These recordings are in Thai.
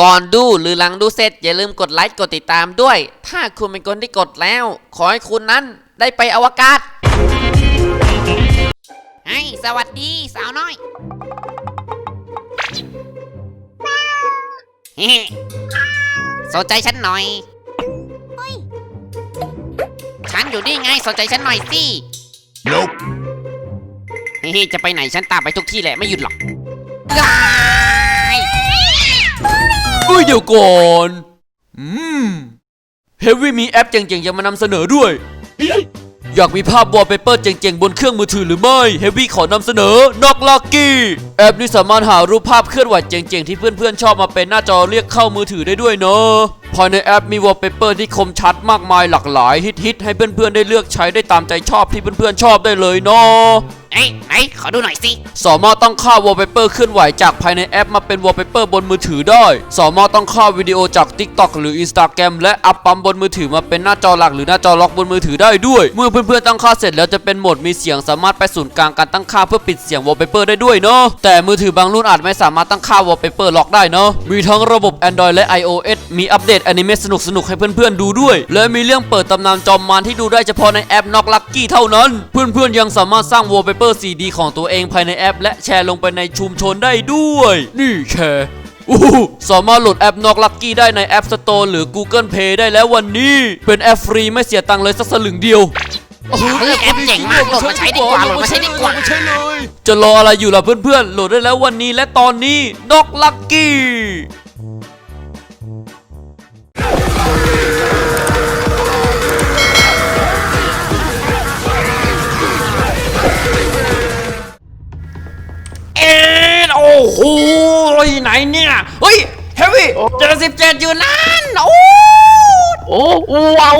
ก่อนดูหรือหลังดูเสร็จ อย่าลืมกดไลค์กดติดตามด้วย ถ้าคุณเป็นคนที่กดแล้ว ขอให้คุณนั้นได้ไปอวกาศให้สวัสดีสาวน้อยเฮ้สนใจฉันหน่อย ฉันอยู่นี่ไงสนใจฉันหน่อยสิ Nope. เฮ้จะไปไหนฉันตามไปทุกที่แหละไม่หยุดหรอก เดี๋ยวก่อน อืม เฮฟวี่มีแอปเจ๋งๆจะมานำเสนอด้วย อยากมีภาพวอลเปเปอร์เจ๋งๆ บนเครื่องมือถือหรือไม่ เฮฟวี่ขอนำเสนอนอกลักกี้ แอปนี้สามารถหารูปภาพเคลื่อนไหวเจ๋งๆ ที่เพื่อนๆ ชอบมาเป็นหน้าจอเรียกเข้ามือถือได้ด้วยเนาะ ภายในแอปมีวอลเปเปอร์ที่คมชัดมากมายหลากหลายฮิตๆให้เพื่อนๆได้เลือกใช้ได้ตามใจชอบที่เพื่อนๆชอบได้เลยเนาะเอ้ยไหนขอดูหน่อยสิสามารถตั้งค่าวอลเปเปอร์เคลื่อนไหวจากภายในแอปมาเป็นวอลเปเปอร์บนมือถือได้สามารถตั้งค่าวิดีโอจาก TikTok หรือ Instagram และอัพปั๊มบนมือถือมาเป็นหน้าจอหลักหรือหน้าจอล็อกบนมือถือได้ด้วย เมื่อเพื่อนๆตั้งค่าเสร็จแล้วจะเป็นโหมดมีเสียงสามารถไปศูนย์กลางการตั้งค่าเพื่อปิดเสียงวอลเปเปอร์ได้ด้วยเนาะแต่มือถือบางรุ่นอาจไม่สามารถตั้งค่าวอลเปเปอร์ล็อกได้เนาะมีทั้งระบบ Android และ iOS มีอัปเดตอนิเมะสนุกๆให้เพื่อนๆดูด้วย และมีเรื่องเปิดตำนานจอมมารที่ดูได้เฉพาะในแอปน็อกลักกี้เท่านั้น เพื่อนๆยังสามารถสร้างวอลเปเปอร์ 4D ของตัวเองภายในแอป และแชร์ลงไปในชุมชนได้ด้วย นี่แชร์อู้หูสามารถโหลดแอปน็อกลักกี้ได้ใน App Store หรือ Google Play ได้แล้ววันนี้ เป็นแอปฟรีไม่เสียตังค์เลยสักสลึงเดียวเฮ้ยแอปเจ๋งมากโหลดมาใช้ดีกว่าโหลดมาใช้ดีกว่าจะรออะไรอยู่ล่ะเพื่อนๆ โหลดได้แล้ววันนี้และตอนนี้น็อกลักกี้ ไหนเนี่ยเฮ้ยเฮฟวี่เจอสิบเจ็ดอยู่นั่นโอ้โอ้ว้าว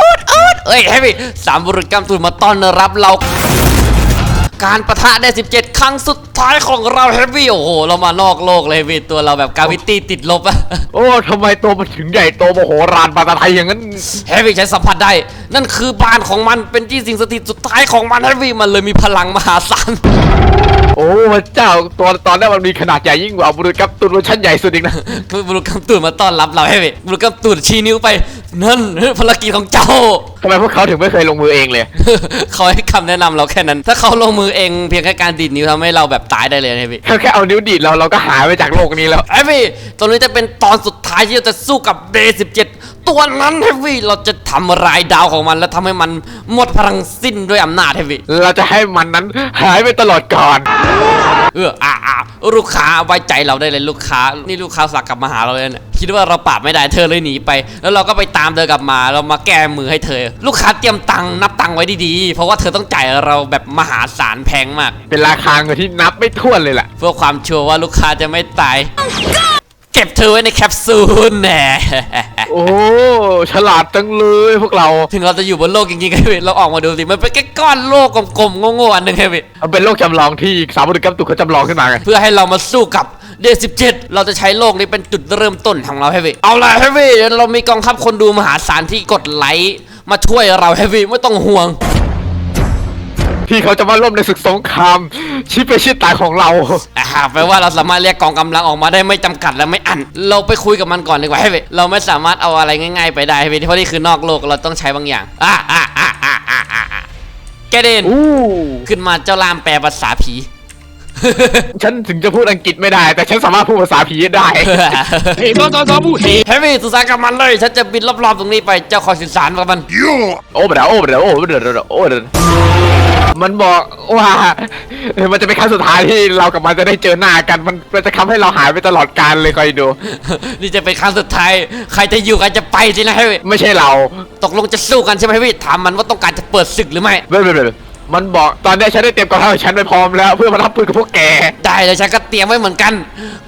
อุดอุดเอ้ยเฮฟวี่สามบุรุษกำตุนมาต้อนรับเรา การประทะได้ 17 ครั้งสุด ท้ายของเราเฮฟวี่โอ้โห เรามานอกโลกเลยเฮฟวี่ตัวเราแบบกาวิตี้ติดลบอะโอ้ทำไมตัวมันถึงใหญ่โตมโหฬารปาตาไทยอย่างนั้นเฮฟวี่ใช้สัมผัสได้ นั่นคือบ้านของมันเป็นที่สิ่งสถิตสุดท้ายของมันเฮฟวี่มันเลยมีพลังมหาศาลโอ้พระเจ้าตัวตอนแรกมันมีขนาดใหญ่ยิ่งกว่าบุรุษกับตุนเวอร์ชันใหญ่สุดอีกนะคือบุรุษกำตุนมาต้อนรับเราเฮฟวี่บุรุษกำตุนชี้นิ้วไปนั่นภารกิจของเจ้า ทำไมพวกเขาถึงไม่เคยลงมือเองเลย เขาให้คำแนะนำเราแค่นั้น ถ้าเขาลงมือเองเพียงแค่การดีดนิ้วทำให้เราแบบตายได้เลยนะพี่ แค่แค่เอานิ้วดีดเราเราก็หายไปจากโลกนี้แล้วเฮฟวี่ตอนนี้จะเป็นตอนสุดท้ายที่เราจะสู้กับเดย์สิบเจ็ดตัวนั้นเฮฟวี่เราจะทำลายดาวของมันแล้วทำให้มันหมดพลังสิ้นด้วยอำนาจเฮฟวี่เราจะให้มันนั้นหายไปตลอดก่อน เอออ่าอ่าลูกค้าไว้ใจเราได้เลยลูกค้า นี่ลูกค้าสักกลับมาหาเราเลยเนี่ยคิดว่าเราปราบไม่ได้เธอเลยหนีไป แล้วเราก็ไปตามเธอกลับมา เรามาแก้มือให้เธอลูกค้าเตรียมตังค์นับตังค์ไว้ดีๆ เพราะว่าเธอต้องจ่ายเราแบบมหาศาลแพงมาก เป็นราคาเงินที่นับไม่ถ้วนเลยแหละเพื่อความชัวร์ว่าลูกค้าจะไม่ตาย เก็บเธอไว้ในแคปซูลแหน่ โอ้ฉลาดจังเลยพวกเราถึงเราจะอยู่บนโลกจริงๆก็เว้ยเราออกมาดูสิมันเป็นแค่ก้อนโลกกลมๆโง่ๆอันหนึ่งไงเว้ยมันเป็นโลกจำลองที่สามบุรุษกับตุนเขาจำลองขึ้นมาไงเพื่อให้เรามาสู้กับเดย์สิบเจ็ดเราจะใช้โลกนี้เป็นจุดเริ่มต้นของเราเฮฟวี่เอาละเฮฟวี่เดี๋ยวเรามีกองทัพคนดูมหาศาลที่กดไลค์ มาช่วยเราเฮฟวี่ไม่ต้องห่วงที่เขาจะมาร่วมในศึกสงครามชีพเป็นชีพตายของเรา อ่าแปลว่าเราสามารถเรียกกองกำลังออกมาได้ไม่จำกัดและไม่อั้นเราไปคุยกับมันก่อนดีกว่าเฮฟวี่เราไม่สามารถเอาอะไรง่ายๆไปได้เฮฟวี่เพราะนี่คือนอกโลกเราต้องใช้บางอย่างอ่าอ่าอ่าอ่าอ่าอ่าแกเดนอู้ขึ้นมาเจ้าลามแปลภาษาผี ฉันถึงจะพูดอังกฤษไม่ได้ แต่ฉันสามารถพูดภาษาผีได้ เฮฟวี่สุสานกับมันเลย ฉันจะบินรอบๆตรงนี้ไปเจ้าคอยสื่อสารกับมัน โอ้เดี๋ยวโอ้เดี๋ยวโอ้เดี๋ยวเดี๋ยวโอ้เดี๋ยวมันบอกว่าเออมันจะเป็นครั้งสุดท้ายที่เรากับมันจะได้เจอหน้ากันมัน มันจะทำให้เราหายไปตลอดกาลเลยคอยดู นี่จะเป็นครั้งสุดท้าย ใครจะอยู่ใครจะไปสินะเฮฟวี่ไม่ใช่เรา ตกลงจะสู้กันใช่ไหมเฮฟวี่ถามมันว่าต้องการจะเปิดศึกหรือไม่ไม่ไม่ไม่ มันบอกตอนนี้ฉันได้เตรียมกองทัพของฉันไปพร้อมแล้ว เพื่อมารับปืนกับพวกแก ได้เลยฉันก็เตรียมไว้เหมือนกัน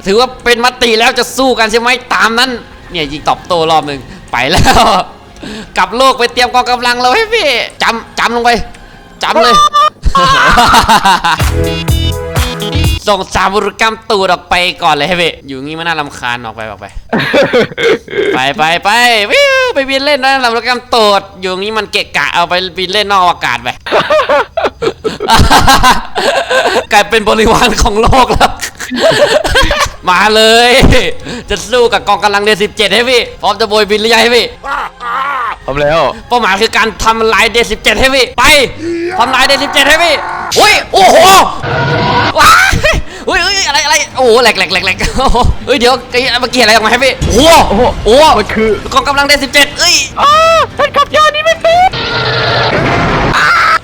ถือว่าเป็นมติแล้วจะสู้กันใช่ไหมตามนั้น เนี่ยยิงตอบโต้รอบหนึ่งไปแล้ว กลับโลกไปเตรียมกองกำลังเราให้พี่จำจำลงไปจำเลย ส่งสามบุรุษกรรมตูดออกไปก่อนเลยให้พี่อยู่งี้มันน่ารำคาญออกไปออกไป ไปไปไปวิวไปบินเล่นนะสำหรับกรรมตูดอยู่งี้มันเกะกะเอาไปบินเล่นนอกอากาศไป กลายเป็นบริวารของโลกแล้ว มาเลย จะสู้กับกองกำลังเดสิบเจ็ดให้พี่ พร้อมจะโบยบินหรือยังให้พี่ทำแล้ว เป้าหมายคือการทำลายเดสิบเจ็ดให้พี่ ไปทำลายเดสิบเจ็ดให้พี่อุ้ย โอ้โห ว้ายเฮ้ยเฮ้ยอะไรอะไรโอ้โหแหลกแหลกแหลกแหลกโอ้โหเฮ้ยเดี๋ยวไอ้เมื่อกี้อะไรออกมาให้พี่โอ้โหโอ้โหโอ้โหมันคือกองกำลังเดสิบเจ็ดเอ้ยอ้าฉันขับยานนี้ไม่เป็น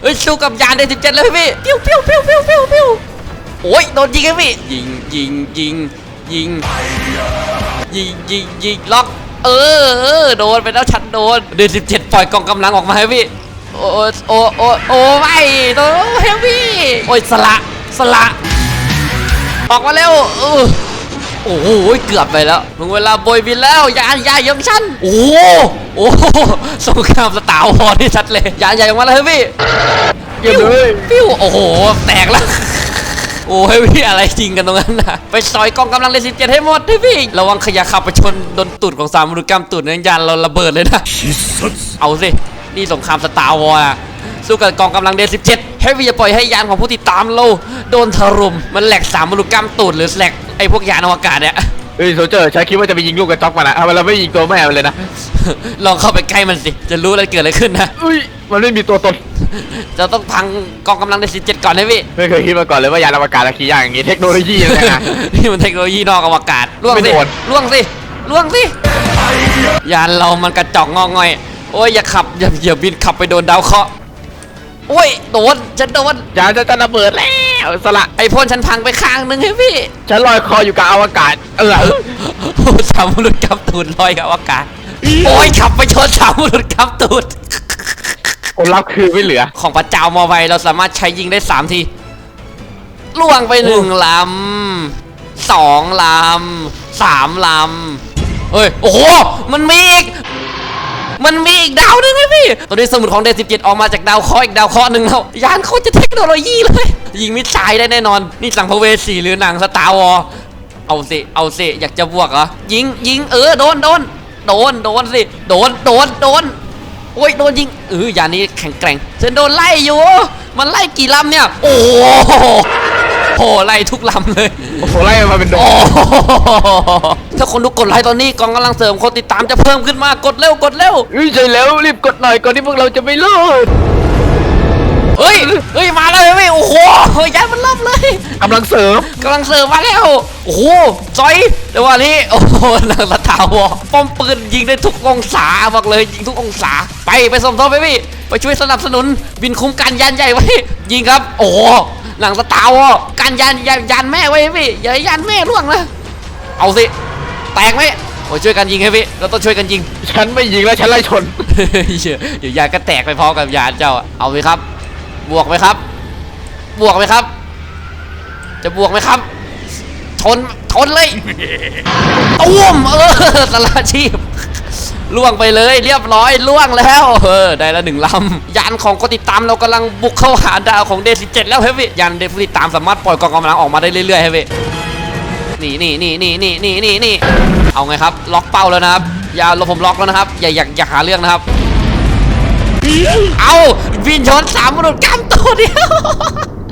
เอ้ยสู้กับยานเดสิบเจ็ดเลยพี่ปิ้วปิ้วปิ้วปิ้วปิ้วปิ้วโอ้ยโดนยิงให้พี่ยิงยิงยิงยิงยิงยิงยิงล็อกเออเออโดนไปแล้วฉันโดนเดสิบเจ็ดปล่อยกองกำลังออกมาให้พี่โอ้โอ้โอ้โอ้ไม่โตเฮฟวี่โอ้ยสละ สละ ออกมาเร็วเออโอ้โหเกือบไปแล้วถึงเวลาโบยบินแล้วยานยายยังฉันโอ้โหโอ้โหสงครามสตาร์วอร์ที่ชัดเลยยานใหญ่ออกมาแล้วเฮฟวี่เก็บเลยปิ้วโอ้โห แตกแล้วโอ้เฮฟวี่อะไรจริงกันตรงนั้นนะไปซอยกองกำลังเลสิบเจ็ดให้หมดเฮฟวี่ระวังขยะขับไปชนโดนตูดของสามมนุษย์กรรมตูดนั้นยานเราระเบิดเลยนะ เอาสิ นี่สงครามสตาร์วอร์อะ สู้กับกองกำลังเดน17เฮฟวี่จะปล่อยให้ยานของผู้ติดตามเราโดนถล่มมันแหลกสามมนุษย์กรรมตูดหรือแหลกไอพวกยานอวกาศเนี่ยเฮ้ยโซเจอร์ฉันคิดว่าจะไปยิงลูกกระจอกมันอะทำไมเราไม่ยิงตัวแม่มันเลยนะ ลองเข้าไปใกล้มันสิ จะรู้อะไรเกิดอะไรขึ้นนะอุ้ยมันไม่มีตัวตน จะต้องพังกองกำลังเดน17ก่อนเฮฟวี่ ไม่เคยคิดมาก่อนเลยว่ายานอวกาศจะขี่อย่างอย่างงี้เทคโนโลยีอะไรนะนี่มันเทคโนโลยีนอกอวกาศล่วงไม่สิโดนล่วงสิล่วงสิยานเรามันกระจอกงอง่อย โอ้ยอย่าขับอย่าอย่าบินขับไปโดนดาวเคราะห์ โอ้ยโดนฉันโดนยานจะจะระเบิดแล้วสละไอพ่นฉันพังไปข้างนึงเฮฟวี่ฉันลอยคออยู่กับอวกาศ เออโอ้สามมนุษย์กำตูดลอยกับอากาศโอ้ยขับไปชนสามมนุษย์กำตูดคนรับคือไม่เหลือ ของพระเจ้ามอไวเราสามารถใช้ยิงได้สามทีล่วงไปหนึ่งลำสองลำสามลำเฮ้ย โอ้โห มันมีอีก มันมีอีกดาวนึงไงพี่ ตอนนี้สมุดของเดสิบเจ็ดออกมาจากดาวเคราะห์อีกดาวเคราะห์หนึ่งแล้วยานเขาจะเทคโนโลยีเลย ยิงมิสไซล์ได้แน่นอน นี่สังพเวสีหรือหนังสตาร์วอเอาสิ เอาสิ อยากจะบวกเหรอ ยิง ยิง เออ โดน โดน โดน โดนสิ โดน โดน โดน โอ้ย โดนยิงเออยานนี้แข็งแกร่งฉันโดนไล่อยู่ มันไล่กี่ลำเนี่ย โอ้ หโหไล่ทุกลำเลย โอ้โหไล่มาเป็นโดโอ้นโหถ้าคนดูกดไลค์ตอนนี้กองกำลังเสริมคนติดตามจะเพิ่มขึ้นมากดเร็วกดเร็วเฮ้ยใช่แล้วรีบกดหน่อยก่อนที่พวกเราจะไม่รอดเฮ้ยเฮ้ยมาแล้วเว้ยโอ้โหยานมันล่ำเลยกำลังเสริมกำลังเสิร์ฟมาแล้วโอ้โหจอยแต่ว่านี่โอ้โหนางสตาร์วอร์ป้อมปืนยิงได้ทุกองศาบอกเลยยิงทุกองศาไปไปสมทบไปพี่ไปช่วยสนับสนุนบินคุ้มกันยานใหญ่ไว้ยิงครับ โอ้โห นางสตาร์วอร์กันยานยานยานแม่ไว้พี่อย่าให้ยานแม่ร่วงนะเอาสิแตกไหมโอ้ยช่วยกันยิงให้พี่เราต้องช่วยกันยิง ฉันไม่ยิงแล้วฉันไล่ชนเหี้ยเดี๋ยวยานก็แตกไปพร้อมกับยานเจ้าอะเอาไหมครับ บวกไหมครับ บวกไหมครับ จะบวกไหมครับ ชนชนเลยตุ้มเออสละชีพ ล่วงไปเลยเรียบร้อยล่วงแล้วเออได้ละหนึ่งลำยานของกดติดตามเรากำลังบุกเข้าหาดาวของเดซิเจ็ดแล้วเฮ้ยยานเดซิติดตามสามารถปล่อยกองกำลังออกมาได้เรื่อยๆเฮ้ยนี่นี่นี่นี่นี่นี่นี่นี่เอาไงครับล็อกเป้าแล้วนะครับอย่าเราผมล็อกแล้วนะครับ อย่าอย่าอย่าหาเรื่องนะครับ เอาวินชนสามมนุษย์กล้ามตัวเดียว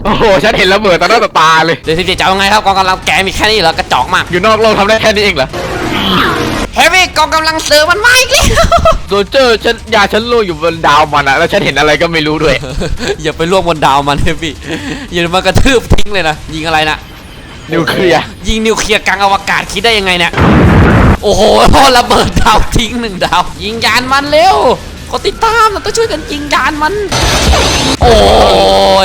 โอ้โห ฉันเห็นระเบิดต่อหน้าต่อตาเลย เดี๋ยวสิจะเอาไงครับกองกำลังแกมีแค่นี้เหรอ กระจอกมาก อยู่นอกโลกทำได้แค่นี้เองเหรอ เฮฟวี่กองกำลังเสือมันมาอีกแล้วโซเจอร์ฉันยาฉันโลอยู่บนดาวมันอะแล้วฉันเห็นอะไรก็ไม่รู้ด้วย อย่าไปล่วงบนดาวมันเฮฟวี่อย่ามากระทืบทิ้งเลยนะยิงอะไรนะนิวเคลียร์ยิงนิวเคลียร์กลางอวกาศคิดได้ยังไงเนี่ยโอ้โหระเบิดดาวทิ้งหนึ่งดาว ยิงยานมันเร็วก็ติดตามเราต้องช่วยกันยิงยานมัน โอ้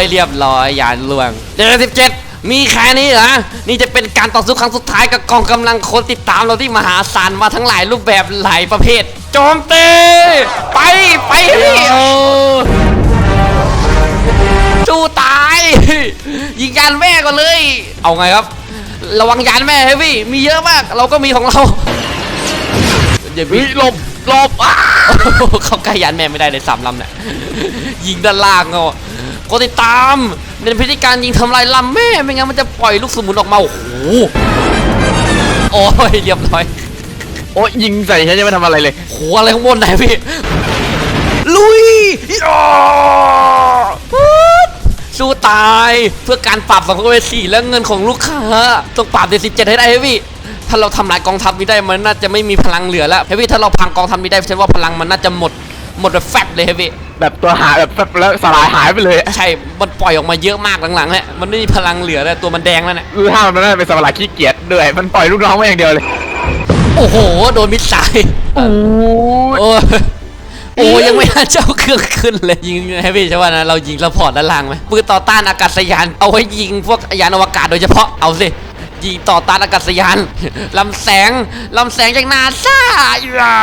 ยเรียบร้อยยานล่วงเดือนสิบเจ็ด มีแค่นี้เหรอ นี่จะเป็นการต่อสู้ครั้งสุดท้ายกับกองกำลังคนติดตามเราที่มหาศาลมาทั้งหลายรูปแบบหลายประเภท โจมตีไปไปพี่จูตาย ยิงยานแม่ก่อนเลย เอาไงครับ ระวังยานแม่เฮฟวี่มีเยอะมาก เราก็มีของเราอย่าเฮ้วิ่ยงหลบหลบอะเข้าใกล้ยานแม่ไม่ได้เลยสามลำเนี่ยยิงด้านล่างเอา กดติดตามเป็นพิธีการยิงทำลายลำแม่ไม่งั้นมันจะปล่อยลูกสมุนออกมา โอ้โห โอ้ยเรียบร้อย โอ้ยยิงใส่ฉันยังไม่ทำอะไรเลยโหอะไรข้างบนไหนพี่ ลุยอ้อสู้ตายเพื่อการปราบสังเวสีและเงินของลูกค้าต้องปราบเดสิบเจ็ดให้ได้ให้พี่ถ้าเราทำลายกองทัพนี้ได้มันน่าจะไม่มีพลังเหลือแล้วเฮฟวี่ถ้าเราพังกองทัพนี้ได้ฉันว่าพลังมันน่าจะหมดหมดแบบแฟบเลยเฮฟวี่ แบบตัวหายแบบแป๊บแล้วสลายหายไปเลยใช่ มันปล่อยออกมาเยอะมากหลังๆเนี่ยมันไม่มีพลังเหลือแล้วตัวมันแดงแล้วเนี่ยคือถ้ามันน่าจะเป็นสัตว์ประหลาดขี้เกียจด้วยมันปล่อยลูกน้องมาอย่างเดียวเลย โอ้โห โดนมิดไซล์โอ้ยโอ้ยโอ้ยยังไม่ทันเจ้าเครื่องขึ้นเลยยิงเฮฟวี่ใช่ป่ะนะเรายิงซัพพอร์ตด้านล่างไหมปืนต่อต้านอากาศยานเอาไว้ยิงพวกยานอวกาศโดยเฉพาะเอาสิ ยิงต่อต้านอากาศยานลำแสงลำแสงจากนาซาอย่า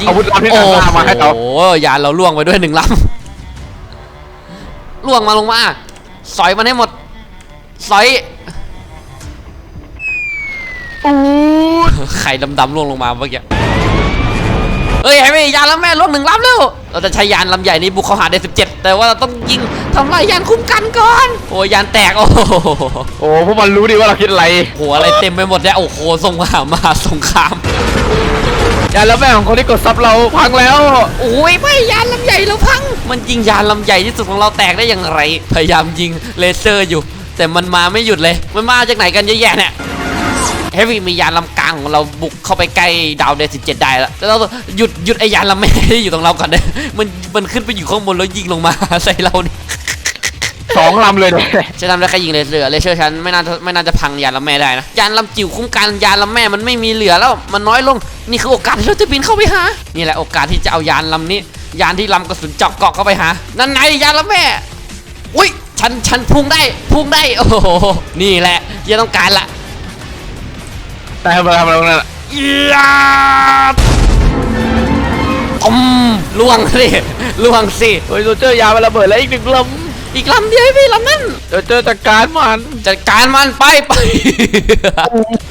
ยิงอาวุธลับที่นาซามาให้เราโอ้โหยานเราล่วงไปด้วยหนึ่งลำล่วงมาลงมา สอยมันให้หมด สอยโอ้ยไข่ดำๆล่วงลงมาเมื่อกี้ เฮ้ยไอ้ไม่ยานลำแม่ล่วงหนึ่งลำแล้วเราจะใช้ยานลำใหญ่นี้บุกเข้าหาได้ 17 แต่ว่าเราต้องยิงทำลายยานคุ้มกันก่อน โอ้ยยานแตกโอ้โหโอ้พวกมันรู้ดีว่าเราคิดอะไรโอ้โหอะไรเต็มไปหมดเนี่ยโอ้โหส่งมหามหาสงครามยานแล้วแม่ของคนที่กดซับเราพังแล้วโอ้ยไม่ยานลำใหญ่เราพัง มันยิงยานลำใหญ่ที่สุดของเราแตกได้อย่างไร พยายามยิงเลเซอร์อยู่ แต่มันมาไม่หยุดเลย มันมาจากไหนกันเยอะแยะเนี่ย เฮฟวี่มียานลำกลางของเราบุกเข้าไปใกล้ดาวเดย์สิบเจ็ดได้แล้วแต่เราหยุดหยุดไอยานลำแม่ที่อยู่ตรงเราก่อนเลยมันมันขึ้นไปอยู่ข้างบนแล้วยิงลงมาใส่เราเนี่ยสองลำเลยเนี่ยฉันทำได้แค่ยิงเลเซอร์เลเซอร์ฉันไม่น่าจะไม่น่าจะพังยานลำแม่ได้นะยานลำจิ๋วคุ้มกันยานลำแม่มันไม่มีเหลือแล้วมันน้อยลงนี่คือโอกาสที่เราจะบินเข้าไปหานี่แหละโอกาสที่จะเอายานลำนี้ ยานที่ลำกระสุนเจาะเกาะเข้าไปหานั่นไงยานลำแม่อุ้ยฉันฉันพุ่งได้พุ่งได้โอ้โหนี่แหละยังต้องการละ แต่ทำอะไรทำอะไรตรงนั้นอะยาอมล่วงสิล่วงสิเฮ้ยโซเจอร์ยามันระเบิดแล้วอีกหนึ่งลอีกลำเดียวพี่ลำนั้นำโซเจอร์จัดการมันจัดการมันไปไป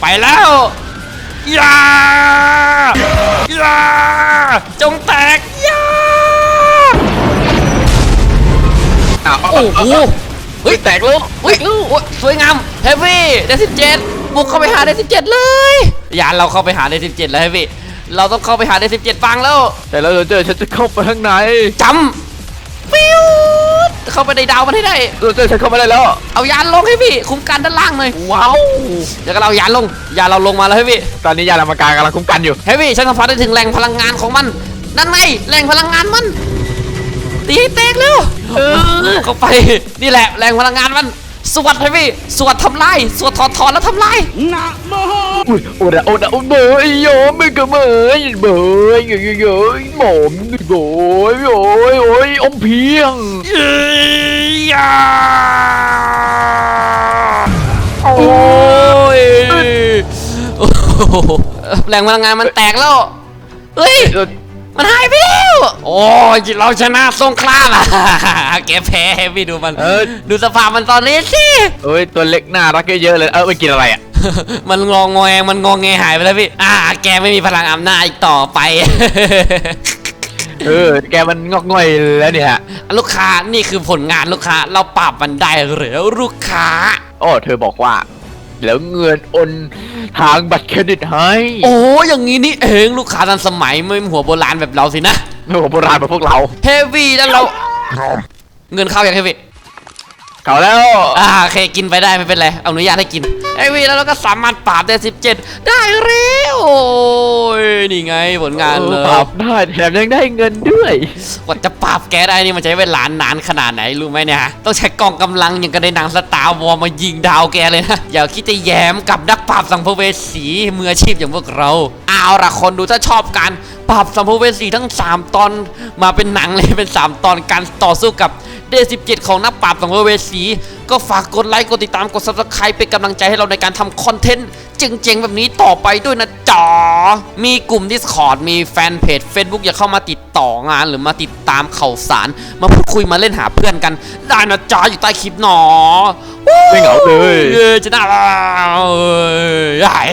ไปแล้วยายาจงแตกยาอ้าวโอ้โหเฮ้ยแตกลูกเฮ้ยโอ้ยสวยงามเฮฟวี่ได้สิบเจ็ด บุกเข้าไปหาได้สิบเจ็ดเลยยานเราเข้าไปหาได้สิบเจ็ดแล้วเฮฟวี่เราต้องเข้าไปหาได้สิบเจ็ดฟังแล้ว แต่แล้วโซเจอร์ฉันจะเข้าไปข้างในจำฟิวเข้าไปในดาวมันให้ได้โซเจอร์ฉันเข้ามาได้แล้ว เอายานลงให้พี่คุ้มกันด้านล่างหน่อยว้าวเดี๋ยวก็เรายานลงยานเราลงมาแล้วให้พี่ตอนนี้ยานอวกาศกำลังคุ้มกันอยู่เฮ้ยพี่ฉันสัมผัสได้ถึงแหล่งพลังงานของมันนั่นไงแหล่งพลังงานมันตีให้แตกเร็วเออเข้าไปนี่แหละแหล่งพลังงานมัน สวัสดให้พี่สวัสดทำลายสวัสดถอดถอนแล้วทำลายอุ้ยโอ้ดะโอ้ดะโอ้เบยโยไม่กระเบยเบยเยยเยยหมอมโบยโอ้ยโอ้ยอมเพียงยาโอ้ยโอ้โหแหล่งพลังงานมันแตกแล้วเฮ้ย มันหายไปแล้ว โอ้ยเราชนะสงครามอะ แกแพ้พี่ดูมันเออ ดูสภาพมันตอนนี้สิ เอ้ยตัวเล็กน่ารักเยอะๆเลย เออไปกินอะไรอะ มันงองแงมันงองแงหายไปแล้วพี่ อ่า แกไม่มีพลังอำนาจอีกต่อไป เออ แกมันงอกง่อยแล้วเนี่ยฮะ ลูกค้านี่คือผลงานลูกค้า เราปราบมันได้หรือลูกค้า โอ้ เธอบอกว่า แล้วเงินโอนทางบัตรเครดิตให้โอ้อย่างนี้นี่เองลูกค้าทันสมัยไม่หัวโบราณแบบเราสินะไม่หัวโบราณแบบพวกเรา เฮฟวี่แล้วเรา เงินเข้าอย่างเฮฟวี่ เขาแล้วอ่าโอเคกินไปได้ไม่เป็นไรเอาอนุญาตให้กินไอวีแล้วเราก็สามารถปราบได้17 ได้เร็วโอ้ยนี่ไงผลงานเอเลอยปรับได้แถมยังได้เงินด้วยกว่าจะปราบแกได้นี่มันใช้เวลานานขนาดไหนรู้ไหมเนี่ยต้องใช้กองกำลังอย่างกับในหนังสตาร์วอร์มายิงดาวแกเลยนะอย่าคิดจะแย้มกับนักปราบสัมภเวสีมืออาชีพอย่างพวกเราเอาล่ะคนดูถ้าชอบการปราบสัมภเวสีทั้ง 3 ตอนมาเป็นหนังเลยเป็น 3 ตอนการต่อสู้กับ เดย์17 ของนักปราบสังเวสี ก็ฝากกดไลค์ กดติดตาม กด subscribe เป็นกำลังใจให้เราในการทำคอนเทนต์เจ๋งๆ แบบนี้ต่อไปด้วยนะจ๋อ มีกลุ่ม Discord มีแฟนเพจ Facebook อย่าเข้ามาติดต่องาน หรือมาติดตามข่าวสาร มาพูดคุยมาเล่นหาเพื่อนกัน ได้นะจ๋ออยู่ใต้คลิปหนอไม่เหงาเลยเออจะน่ารักเอ้ย